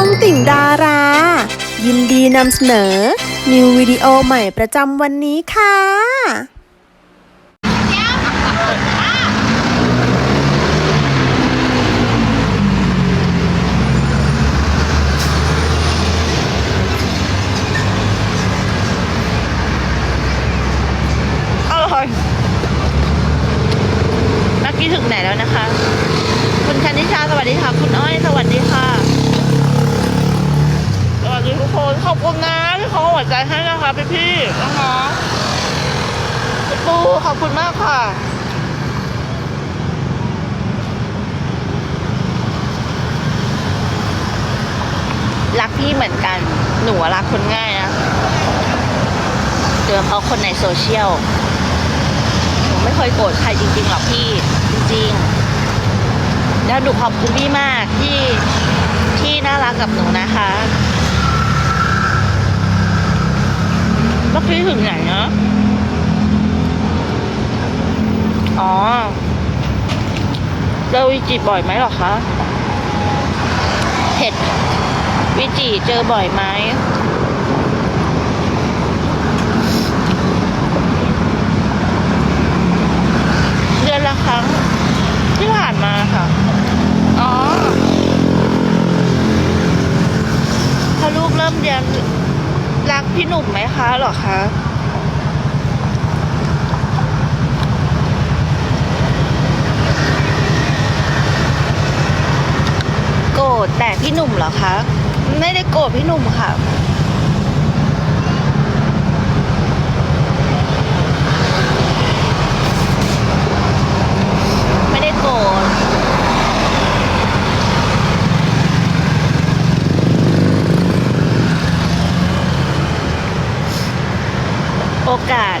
องติ่งดารา ยินดีนำเสนอ นิววิดีโอใหม่ประจำวันนี้ค่ะอร่อยเมื่อกี้ถึงไหนแล้วนะคะ คุณชนิชา สวัสดีค่ะ คุณอ้อย สวัสดีค่ะ ทุกคนขอบคุณนะที่เขาหัวใจให้นะคะพี่พี่ๆนะคะปูขอบคุณมากค่ะรักพี่เหมือนกัน หนูรักคนง่ายนะเจอเขาคนในโซเชียล หนูไม่เคยโกรธใครจริงๆหรอกพี่ จริงๆ แล้วหนูขอบคุณพี่มากที่ที่น่ารักกับหนูนะคะ เมื่ถึงไหนเนะ อ๋อเจอวิจิบ่อยไหมหรอคะเผ็ดวิจิเจอบ่อยไหมเดือนละครั้งที่ผ่านมาค่ะ อ๋อ ถ้าลูกเริ่มเรียน พี่หนุ่มไหมคะหรอคะโกรธแต่พี่หนุ่มเหรอคะ ไม่ได้โกรธพี่หนุ่มค่ะ ไม่ได้โกรธ โอกาส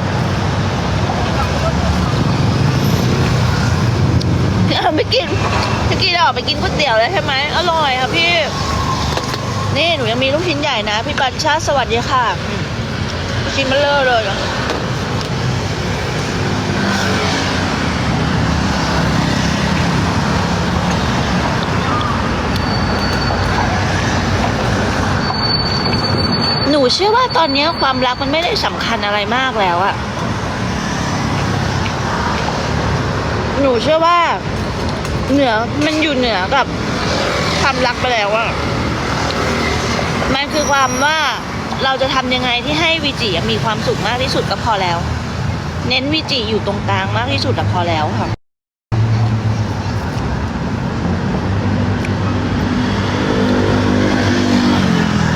เอาไปกินไปกินเราออกไปกินก๋วยเตี๋ยวแล้วใช่ไหมอร่อยค่ะพี่ นี่หนูยังมีลูกชิ้นใหญ่นะ พี่บัญชาติสวัสดีค่ะ ลูกชิ้นเบลเลอร์เลย นูเชื่อว่าตอนนี้ความรักมันไม่ได้สำคัญอะไรมากแล้วอะหนูเชื่อว่า เหนือมันอยู่เหนือกับความรักไปแล้วอะมันคือความว่าเราจะทำยังไงที่ให้วิจิมีความสุขมากที่สุดก็พอแล้ว เน้นวิจิอยู่ตรงกลางมากที่สุดก็พอแล้วค่ะ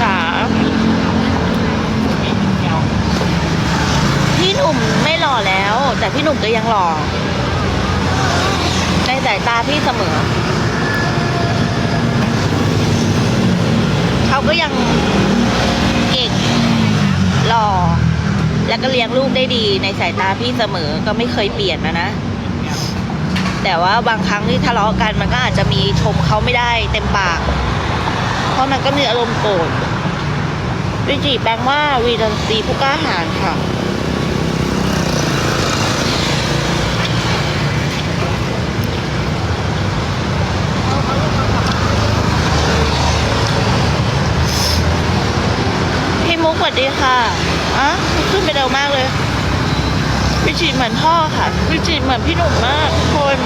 จ๋าพี่หนุ่มไม่หล่อแล้ว แต่ พี่หนุ่มก็ยังหล่อในสายตาพี่เสมอ เขาก็ยังเก่งหล่อ แล้วก็เลี้ยงลูกได้ดีในสายตาพี่เสมอก็ไม่เคยเปลี่ยนนะนะแต่ว่าบางครั้งที่ทะเลาะกันมันก็อาจจะมีชมเขาไม่ได้เต็มปาก เพราะมันก็มีอารมณ์โกรธวิจิแปลว่าวีรสตรีผู้กล้าหาญค่ะ กสวัสดีค่ะอะขึ้นไปเร็วมากเลย วิจิเหมือนพ่อค่ะ วิจิเหมือนพี่หนุ่มมากคน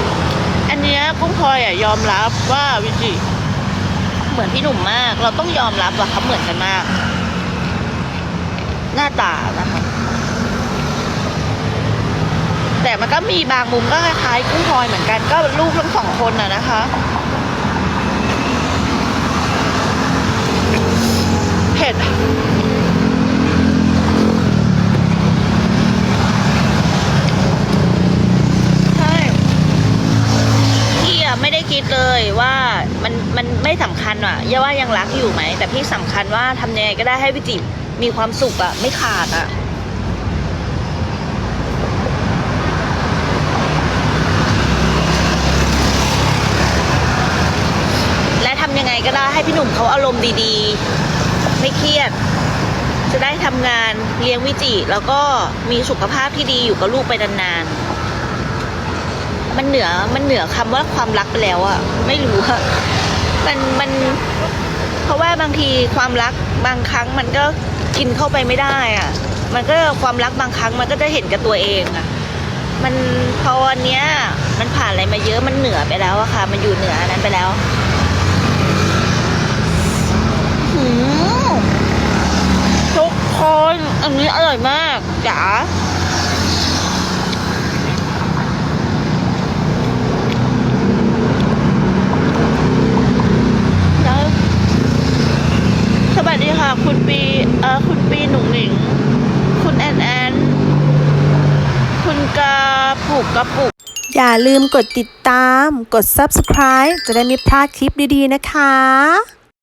อันเนี้ยกุ้งพลอยอะยอมรับว่าวิจิเหมือนพี่หนุ่มมาก เราต้องยอมรับว่าเขาเหมือนกันมาก หน้าตานะคะแต่มันก็มีบางมุมก็คล้ายๆกุ้งพลอยเหมือนกันก็ลูกทั้งสองคนน่ะนะคะเผ็ด ใช่ พี่อะไม่ได้คิดเลยว่ามันมันไม่สำคัญ อะย่าว่ายังรักอยู่ไหม แต่พี่สำคัญว่าทำยังไงก็ได้ให้พี่จิบมีความสุขอะ ไม่ขาดอะและทำยังไงก็ได้ให้พี่หนุ่มเขาอารมณ์ดีๆ ไม่เครียด จะได้ทำงานเลี้ยงวิจิ แล้วก็มีสุขภาพที่ดีอยู่กับลูกไปนานๆ มันเหนือมันเหนือคำว่าความรักไปแล้วอะไม่รู้อะ มันมันเพราะว่าบางทีความรักบางครั้งมันก็กินเข้าไปไม่ได้อะมันก็ความรักบางครั้งมันก็จะเห็นกับตัวเองอะมันพอวันเนี้ยมันผ่านอะไรมาเยอะมันเหนือไปแล้วอะค่ะ มันอยู่เหนือนั้นไปแล้วหืมทุกคนอันนี้อร่อยมากจ๋า แล้วสวัสดีค่ะ คุณปี เอ่อ คุณปีหนุ่งหนิง คุณแอนแอน คุณกระปุก กระปุก อย่าลืมกดติดตาม กด subscribe จะได้ไม่พลาดคลิปดีๆนะคะ